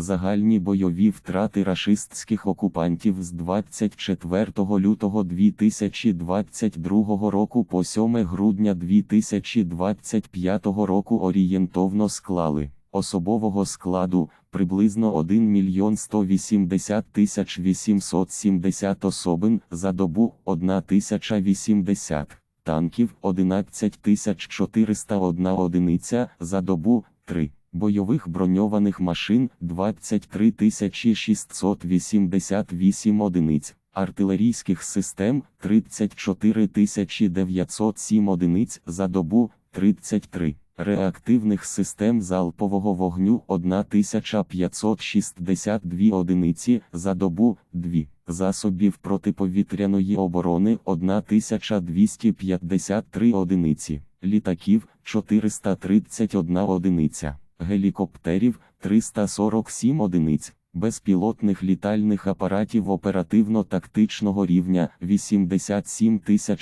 Загальні бойові втрати рашистських окупантів з 24 лютого 2022 року по 7 грудня 2025 року орієнтовно склали особового складу приблизно 1 мільйон 180 тисяч 870 особин за добу 1 тисяча 80 танків 11 тисяч 401 одиниця за добу 3. Бойових броньованих машин 23 тисячі 688 одиниць, артилерійських систем 34 907 одиниць за добу 33, реактивних систем залпового вогню 1562 одиниці за добу 2, засобів протиповітряної оборони 1253 одиниці, літаків 431 одиниця гелікоптерів 347 одиниць, безпілотних літальних апаратів оперативно-тактичного рівня 87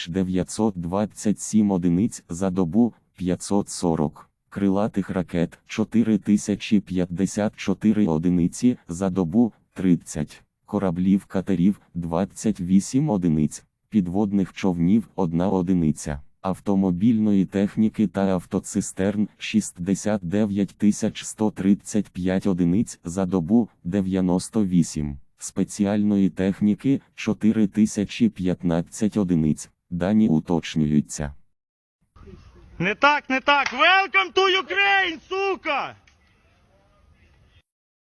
927 одиниць за добу 540, крилатих ракет 4054 одиниці за добу 30, кораблів катерів 28 одиниць, підводних човнів 1 одиниця автомобільної техніки та автоцистерн 69 135 одиниць за добу 98, спеціальної техніки 4015 одиниць. Дані уточнюються. Не так, не так. Welcome to Ukraine!